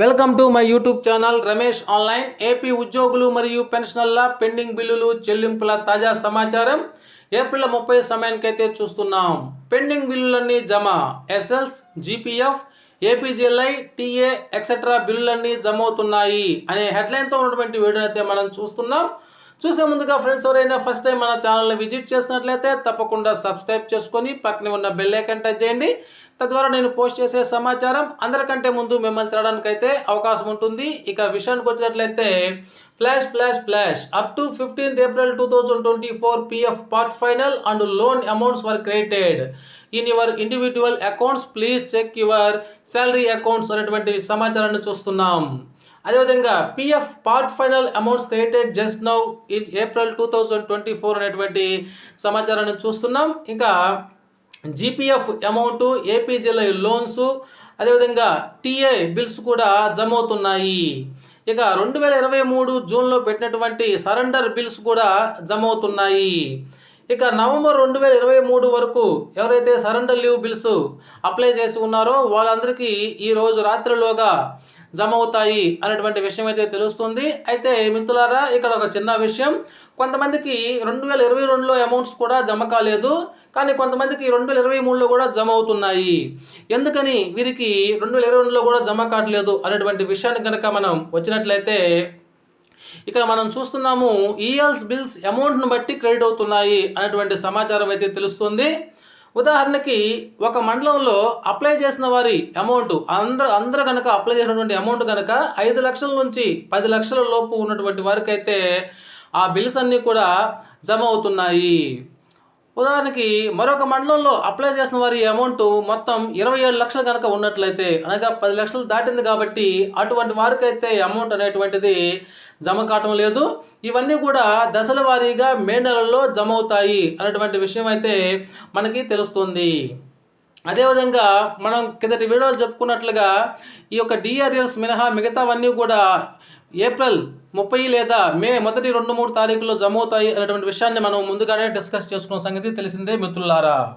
Welcome to my YouTube channel Ramesh online. AP ఉద్యోగులు మరియు పెన్షనర్ల pending బిల్లులు చెల్లింపుల తాజా సమాచారం ఏప్రిల్ ముప్పై సమయానికైతే చూస్తున్నాం. పెండింగ్ బిల్లులన్నీ జమ. ఎస్ఎల్స్ జీపీఎఫ్ ఏపీజీఎల్ఐ టీఏ ఎక్సెట్రా బిల్లులన్నీ జమ అవుతున్నాయి అనే హెడ్లైన్తో ఉన్నటువంటి వీడియో అయితే మనం చూస్తున్నాం. చూసే ముందుగా ఫ్రెండ్స్ ఎవరైనా ఫస్ట్ టైం మన ఛానల్ని విజిట్ చేసినట్లయితే తప్పకుండా సబ్స్క్రైబ్ చేసుకొని పక్కనే ఉన్న బెల్ ఐకన్ టచ్ చేయండి. తద్వారా నేను పోస్ట్ చేసే సమాచారం అందరికంటే ముందు మిమ్మల్ని తినడానికి అయితే అవకాశం ఉంటుంది. ఇక విషయానికి వచ్చినట్లయితే flash flash flash up to fifteenth April two thousand twenty four PF part final and loan amounts were created in your individual accounts please check your salary accounts అనేటువంటి సమాచారాన్ని చూస్తున్నాం. అదేవిధంగా PF part final amounts created just now in April two thousand twenty four అనేటువంటి సమాచారాన్ని చూస్తున్నాం. ఇంకా GPF amount ఏపీజీల loans అదేవిధంగా టీఏ బిల్స్ కూడా జమ అవుతున్నాయి ఇక రెండు వేల ఇరవై మూడు జూన్లో పెట్టినటువంటి సరెండర్ బిల్స్ కూడా జమ అవుతున్నాయి ఇక నవంబర్ రెండు వేల ఇరవై మూడు వరకు ఎవరైతే సరెండర్ లీవ్ బిల్స్ అప్లై చేసి ఉన్నారో వాళ్ళందరికీ ఈరోజు రాత్రిలోగా జమ అవుతాయి అనేటువంటి విషయం అయితే తెలుస్తుంది. అయితే మిత్రులారా ఇక్కడ ఒక చిన్న విషయం. కొంతమందికి రెండు వేల ఇరవై రెండులో అమౌంట్స్ కూడా జమ కాలేదు. కానీ కొంతమందికి రెండు వేల ఇరవై మూడులో కూడా జమ అవుతున్నాయి ఎందుకని? వీరికి రెండు వేల ఇరవై రెండులో కూడా జమ కావట్లేదు అనేటువంటి విషయాన్ని కనుక మనం వచ్చినట్లయితే ఇక్కడ మనం చూస్తున్నాము ఈఎల్స్ బిల్స్ అమౌంట్ను బట్టి క్రెడిట్ అవుతున్నాయి అనేటువంటి సమాచారం అయితే తెలుస్తుంది. ఉదాహరణకి ఒక మండలంలో అప్లై చేసిన వారి అమౌంట్ అందరూ అందరూ కనుక అప్లై చేసినటువంటి అమౌంట్ కనుక ఐదు లక్షల నుంచి పది లక్షల లోపు ఉన్నటువంటి వారికైతే ఆ బిల్స్ అన్నీ కూడా జమ అవుతున్నాయి. ఉదాహరణకి మరొక మండలంలో అప్లై చేసిన వారి అమౌంట్ మొత్తం ఇరవై ఏడు లక్షలు కనుక ఉన్నట్లయితే అనగా పది లక్షలు దాటింది కాబట్టి అటువంటి వారికైతే అమౌంట్ అనేటువంటిది జమ కావటం లేదు. ఇవన్నీ కూడా దశల వారీగా మే నెలల్లో జమ అవుతాయి అనేటువంటి విషయం అయితే మనకి తెలుస్తుంది. అదేవిధంగా మనం కిందటి వీడియోలు చెప్పుకున్నట్లుగా ఈ యొక్క డిఆర్ఎస్ మినహా మిగతావన్నీ కూడా ఏప్రిల్ ముప్పై లేదా మే మొదటి రెండు మూడు తారీఖులో జమ అవుతాయి అనేటువంటి విషయాన్ని మనం ముందుగానే డిస్కస్ చేసుకున్న సంగతి తెలిసిందే మిత్రులారా.